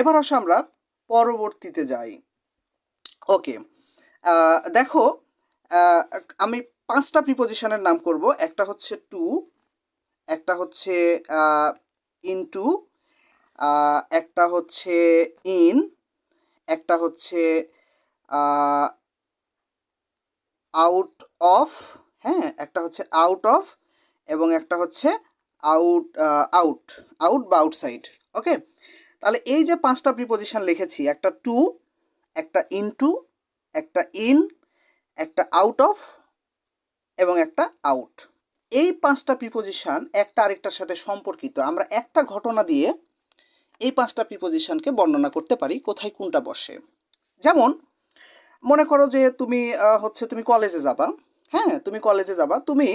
এবার আসো আমরা পরবর্তীতে যাই। ওকে দেখো আমি পাঁচটা প্রিপোজিশনের নাম করব। একটা হচ্ছে টু একটা হচ্ছে ইনটু একটা হচ্ছে ইন একটা হচ্ছে আউট অফ হ্যাঁ একটা হচ্ছে আউট অফ এবং একটা হচ্ছে আউট আউট আউট বা আউটসাইড ওকে তাহলে এই যে পাঁচটা প্রিপোজিশন লিখেছি, একটা টু একটা ইনটু একটা ইন একটা আউট অফ এবং একটা আউট এই পাঁচটা প্রিপোজিশন একটা আরেকটার সাথে সম্পর্কিত। আমরা একটা ঘটনা দিয়ে এই পাঁচটা প্রিপোজিশনকে বর্ণনা করতে পারি, কোথায় কোনটা বসে। যেমন, মনে করো যে তুমি হচ্ছে তুমি কলেজে যাবা হ্যাঁ? তুমি কলেজে যাবা, তুমি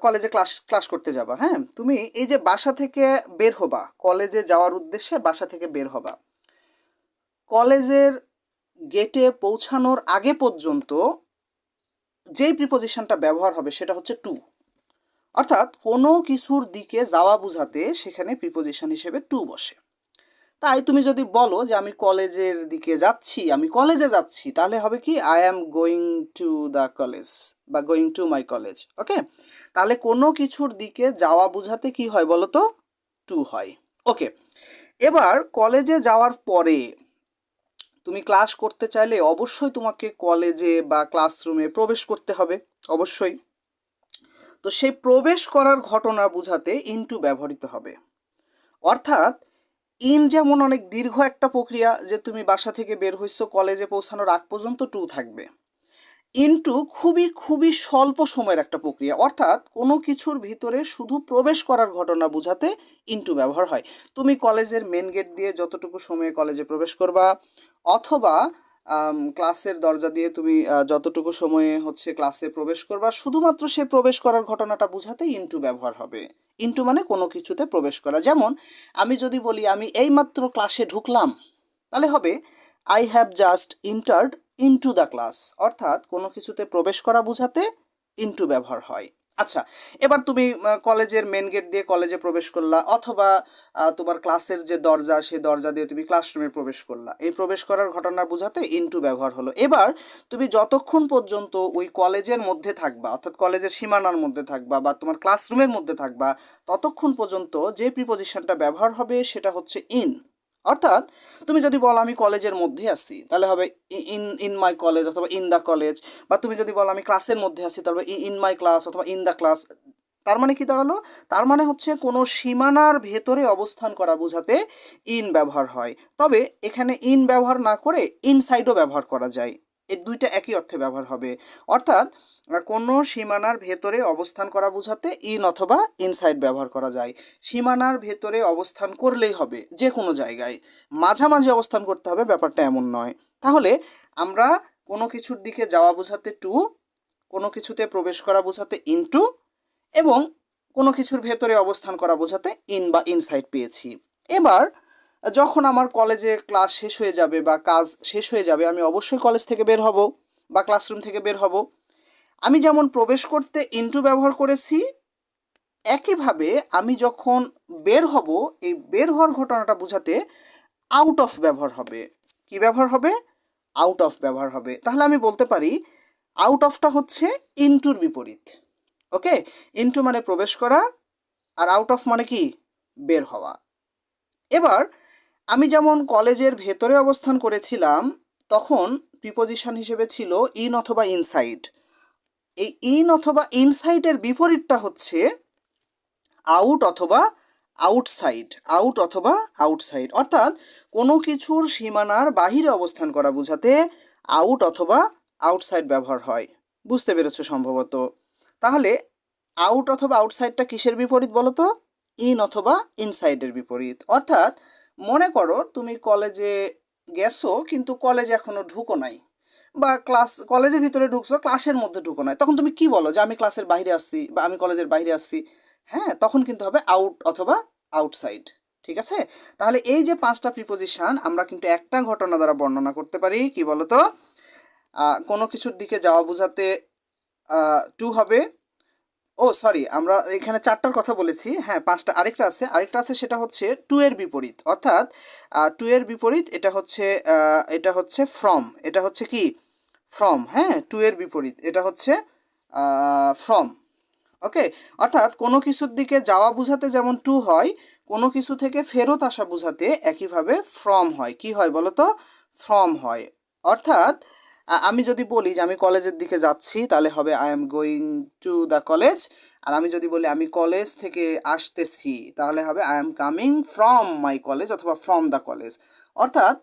কলেজে ক্লাস ক্লাস করতে যাবা হ্যাঁ? তুমি এই যে বাসা থেকে বের হবা কলেজে যাওয়ার উদ্দেশ্যে বাসা থেকে বের হবা কলেজের গেটে পৌঁছানোর আগে পর্যন্ত যেই প্রিপোজিশনটা ব্যবহার হবে সেটা হচ্ছে টু অর্থাৎ কোনো কিছুর দিকে যাওয়া বোঝাতে সেখানে প্রিপোজিশন হিসেবে টু বসে। তাই তুমি যদি বলো যে আমি কলেজের দিকে যাচ্ছি, আমি কলেজে যাচ্ছি, তাহলে হবে কি I am going to the college বা going to my college okay তাহলে কোনো কিছুর দিকে যাওয়া বোঝাতে কি হয় বলো তো টু হয় ওকে এবার কলেজে যাওয়ার পরে তুমি ক্লাস করতে চাইলে অবশ্যই তোমাকে কলেজে বা ক্লাসরুমে প্রবেশ করতে হবে, অবশ্যই। তো সেই প্রবেশ করার ঘটনা বোঝাতে ইনটু ব্যবহৃত হবে। অর্থাৎ ইন যেমন অনেক দীর্ঘ একটা প্রক্রিয়া যে তুমি বাসা থেকে বের হইছো কলেজে পৌঁছানোর আগ পর্যন্ত টু থাকবে। ইনটু খুবই খুবই স্বল্প সময়ের একটা প্রক্রিয়া। অর্থাৎ কোনো কিছুর ভিতরে শুধু প্রবেশ করার ঘটনা বোঝাতে ইনটু ব্যবহার হয়। তুমি কলেজের মেন গেট দিয়ে যতটুকু সময়ে কলেজে প্রবেশ করবা, অথবা ক্লাসের দরজা দিয়ে তুমি যতটুকু সময়ে হচ্ছে ক্লাসে প্রবেশ করবা, শুধুমাত্র সে প্রবেশ করার ঘটনাটা বোঝাতে ইনটু ব্যবহার হবে। ইনটু মানে কোনো কিছুতে প্রবেশ করা। যেমন, আমি যদি বলি, আমি এইমাত্র ক্লাসে ঢুকলাম তাহলে হবে I have just entered into the class অর্থাৎ কোনো কিছুতে প্রবেশ করা বোঝাতে ইনটু ব্যবহার হয়। আচ্ছা এবার তুমি কলেজের মেন গেট দিয়ে কলেজে প্রবেশ করলা, অথবা তোমার ক্লাসের যে দরজা, সেই দরজা দিয়ে তুমি ক্লাসরুমে প্রবেশ করলা। এই প্রবেশ করার ঘটনা বোঝাতে ইনটু ব্যবহার হলো। এবার তুমি যতক্ষণ পর্যন্ত ওই কলেজের মধ্যে থাকবা, অর্থাৎ কলেজের সীমানার মধ্যে থাকবা বা তোমার ক্লাসরুমের মধ্যে থাকবা, ততক্ষণ পর্যন্ত যে প্রিপোজিশনটা ব্যবহার হবে সেটা হচ্ছে ইন অর্থাৎ তুমি যদি বলো আমি কলেজের মধ্যে আছি, তাহলে হবে ইন ইন মাই কলেজ অথবা ইন দ্য কলেজ। বা তুমি যদি বলো আমি ক্লাসের মধ্যে আছি, তাহলে ইন মাই ক্লাস অথবা ইন দ্য ক্লাস। তার মানে কি দাঁড়াল? তার মানে হচ্ছে কোনো সীমানার ভেতরে অবস্থান করা বোঝাতে ইন ব্যবহার হয়। তবে এখানে ইন ব্যবহার না করে ইনসাইডও ব্যবহার করা যায়। এই দুইটা একই অর্থে ব্যবহার হবে। অর্থাৎ কোনো সীমানার ভেতরে অবস্থান করা বোঝাতে ইন অথবা ইনসাইড ব্যবহার করা যায়। সীমানার ভেতরে অবস্থান করলেই হবে যে কোনো জায়গায়। মাঝামাঝি অবস্থান করতে হবে, ব্যাপারটা এমন নয়। তাহলে, আমরা কোনো কিছুর দিকে যাওয়া বোঝাতে টু কোনো কিছুতে প্রবেশ করা বোঝাতে ইনটু এবং কোনো কিছুর ভেতরে অবস্থান করা বোঝাতে ইন বা ইনসাইড পেয়েছি। এবার যখন আমার কলেজে ক্লাস শেষ হয়ে যাবে বা কাজ শেষ হয়ে যাবে, আমি অবশ্যই কলেজ থেকে বের হব বা ক্লাসরুম থেকে বের হব। আমি যেমন প্রবেশ করতে ইন্টু ব্যবহার করেছি, একইভাবে আমি যখন বের হব, এই বের হওয়ার ঘটনাটা বোঝাতে আউট অফ ব্যবহার হবে। কি ব্যবহার হবে? আউট অফ ব্যবহার হবে। তাহলে আমি বলতে পারি আউট অফটা হচ্ছে ইনটুর বিপরীত। ওকে? ইনটু মানে প্রবেশ করা আর আউট অফ মানে কি? বের হওয়া। এবার আমি যেমন কলেজের ভেতরে অবস্থান করেছিলাম, তখন প্রিপোজিশন হিসেবে ছিল ইন অথবা ইনসাইড এই ইন অথবা ইনসাইডের বিপরীতটা হচ্ছে আউট অথবা আউটসাইড আউট অথবা আউটসাইড অর্থাৎ কোনো কিছুর সীমানার বাহিরে অবস্থান করা বোঝাতে আউট অথবা আউটসাইড ব্যবহার হয়। বুঝতে পেরেছ সম্ভবত? তাহলে আউট অথবা আউটসাইডটা কিসের বিপরীত বলো তো ইন অথবা ইনসাইডের বিপরীত। অর্থাৎ মনে করো তুমি কলেজে গেছো, কিন্তু কলেজে এখনও ঢুকো নাই বা ক্লাস কলেজের ভিতরে ঢুকছো ক্লাসের মধ্যে ঢুকো নাই। তখন তুমি কি বলো যে আমি ক্লাসের বাইরে আসছি বা আমি কলেজের বাইরে আসছি? হ্যাঁ তখন কিন্তু হবে আউট অথবা আউটসাইড ঠিক আছে? তাহলে এই যে পাঁচটা প্রিপোজিশন আমরা কিন্তু একটা ঘটনা দ্বারা বর্ণনা করতে পারি, কি বলতো? কোনো কিছুর দিকে যাওয়া বোঝাতে টু হবে। ও সরি আমরা এখানে চারটার কথা বলেছি। হ্যাঁ পাঁচটা, আরেকটা আছে। আরেকটা আছে সেটা হচ্ছে টু এর বিপরীত। অর্থাৎ টু এর বিপরীত, এটা হচ্ছে এটা হচ্ছে ফ্রম এটা হচ্ছে কি? ফ্রম হ্যাঁ টু এর বিপরীত। এটা হচ্ছে ফ্রম ওকে অর্থাৎ, কোনো কিছুর দিকে যাওয়া বোঝাতে যেমন টু হয়, কোনো কিছু থেকে ফেরত আসা বোঝাতে একইভাবে ফ্রম হয়। কি হয় বলো তো ফ্রম হয়। অর্থাৎ আমি যদি বলি যে আমি কলেজের দিকে যাচ্ছি, তাহলে হবে I am going to the college আর আমি যদি বলি আমি কলেজ থেকে আসতেছি, তাহলে হবে I am coming from my college অথবা ফ্রম দ্য কলেজ অর্থাৎ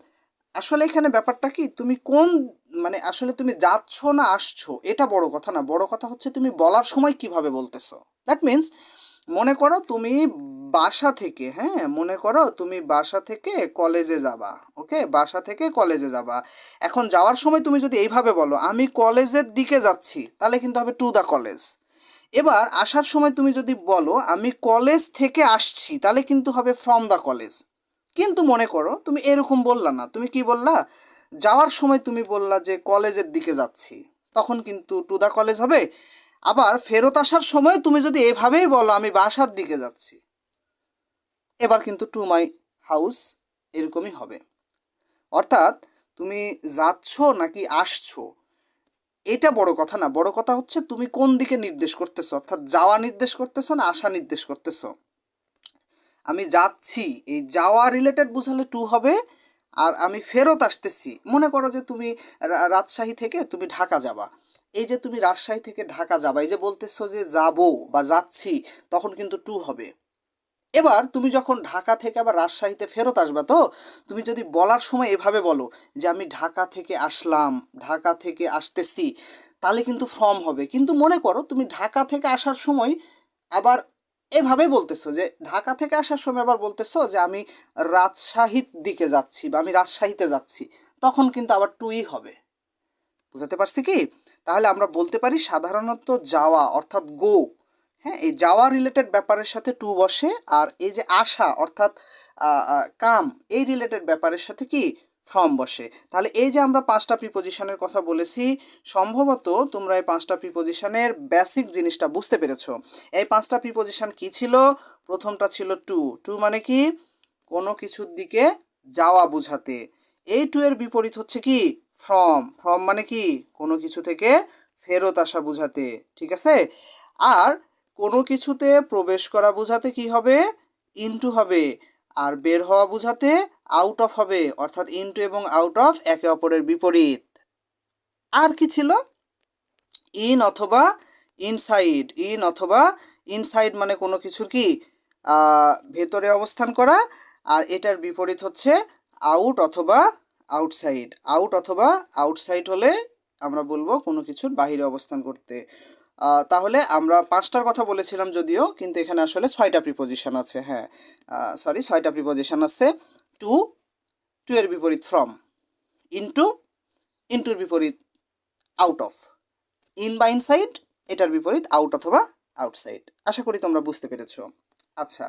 আসলে এখানে ব্যাপারটা কি, তুমি কোন মানে আসলে তুমি যাচ্ছ না আসছো, এটা বড় কথা না। বড় কথা হচ্ছে তুমি বলার সময় কীভাবে বলতেছো। দ্যাট মিন্স মনে করো তুমি বাসা থেকে হ্যাঁ মনে করো তুমি বাসা থেকে কলেজে যাবা ওকে বাসা থেকে কলেজে যাবা। এখন যাওয়ার সময় তুমি যদি এইভাবে বলো, আমি কলেজের দিকে যাচ্ছি তাহলে কিন্তু হবে টু দ্য কলেজ এবার আসার সময় তুমি যদি বলো, আমি কলেজ থেকে আসছি তাহলে কিন্তু হবে ফ্রম দ্য কলেজ কিন্তু মনে করো, তুমি এরকম বললা না। তুমি কি বললা? যাওয়ার সময় তুমি বললা যে কলেজের দিকে যাচ্ছি তখন কিন্তু টু দ্য কলেজ হবে। আবার ফেরত আসার সময় তুমি যদি এভাবেই বলো, আমি বাসার দিকে যাচ্ছি এবার কিন্তু টু মাই হাউস এরকমই হবে। অর্থাৎ তুমি যাচ্ছ নাকি আসছো, এটা বড় কথা না, বড় কথা হচ্ছে তুমি কোন দিকে নির্দেশ করতেছো, অর্থাৎ যাওয়া নির্দেশ করতেছো না আসা নির্দেশ করতেছো? আমি যাচ্ছি, এই যাওয়া রিলেটেড বুঝালে টু হবে, আর আমি ফেরত আসতেছি। মনে করো যে তুমি রাজশাহী থেকে তুমি ঢাকা যাবা। এই যে তুমি রাজশাহী থেকে ঢাকা যাবা, এই যে বলতেছো যে যাব বা যাচ্ছি, তখন কিন্তু টু হবে। এবার তুমি যখন ঢাকা থেকে আবার রাজশাহীতে ফেরত আসবা তো, তুমি যদি বলার সময় এভাবে বলো যে আমি ঢাকা থেকে আসলাম, ঢাকা থেকে আসতেছি, তাহলে কিন্তু ফর্ম হবে। কিন্তু মনে করো তুমি ঢাকা থেকে আসার সময় আবার এভাবে বলতেছো যে, ঢাকা থেকে আসার সময় আবার বলতেছো যে আমি রাজশাহীর দিকে যাচ্ছি বা আমি রাজশাহীতে যাচ্ছি, তখন কিন্তু আবার টুই হবে। বুঝাতে পারছি কি? তাহলে আমরা বলতে পারি সাধারণত যাওয়া অর্থাৎ গো হ্যাঁ এই যাওয়া রিলেটেড ব্যাপারের সাথে টু বসে আর এই যে আশা অর্থাৎ কাম, এই রিলেটেড ব্যাপারের সাথে কি ফ্রম বসে। তাহলে এই যে আমরা পাঁচটা প্রিপোজিশনের কথা বলেছি, সম্ভবত তোমরা এই পাঁচটা প্রিপোজিশনের বেসিক জিনিসটা বুঝতে পেরেছ। এই পাঁচটা প্রিপোজিশন কি ছিল? প্রথমটা ছিল টু টু মানে কি? কোনো কিছুর দিকে যাওয়া বোঝাতে। এই টু এর বিপরীত হচ্ছে কি? ফ্রম ফ্রম মানে কি? কোনো কিছু থেকে ফেরত আসা বোঝাতে। ঠিক আছে? আর কোনো কিছুতে প্রবেশ করা বোঝাতে কি হবে? ইনটু হবে। আর বের হওয়া বোঝাতে আউট অফ হবে। অর্থাৎ ইনটু এবং আউট অফ একে অপরের বিপরীত। আর কি ছিল? ইন অথবা ইনসাইড ইন অথবা ইনসাইড মানে কোনো কিছুর কি? ভেতরে অবস্থান করা। আর এটার বিপরীত হচ্ছে আউট অথবা আউটসাইড আউট অথবা আউটসাইড হলে আমরা বলব কোনো কিছুর বাইরে অবস্থান করতে। তাহলে আমরা পাঁচটার কথা বলেছিলাম যদিও, কিন্তু এখানে আসলে ছয়টা প্রিপোজিশান আছে হ্যাঁ। সরি ছয়টা প্রিপোজিশান আছে। টু টু এর বিপরীত ফ্রম ইনটু ইনটুর বিপরীত আউট অফ ইন বা ইনসাইড এটার বিপরীত আউট অথবা আউটসাইড আশা করি তোমরা বুঝতে পেরেছ। আচ্ছা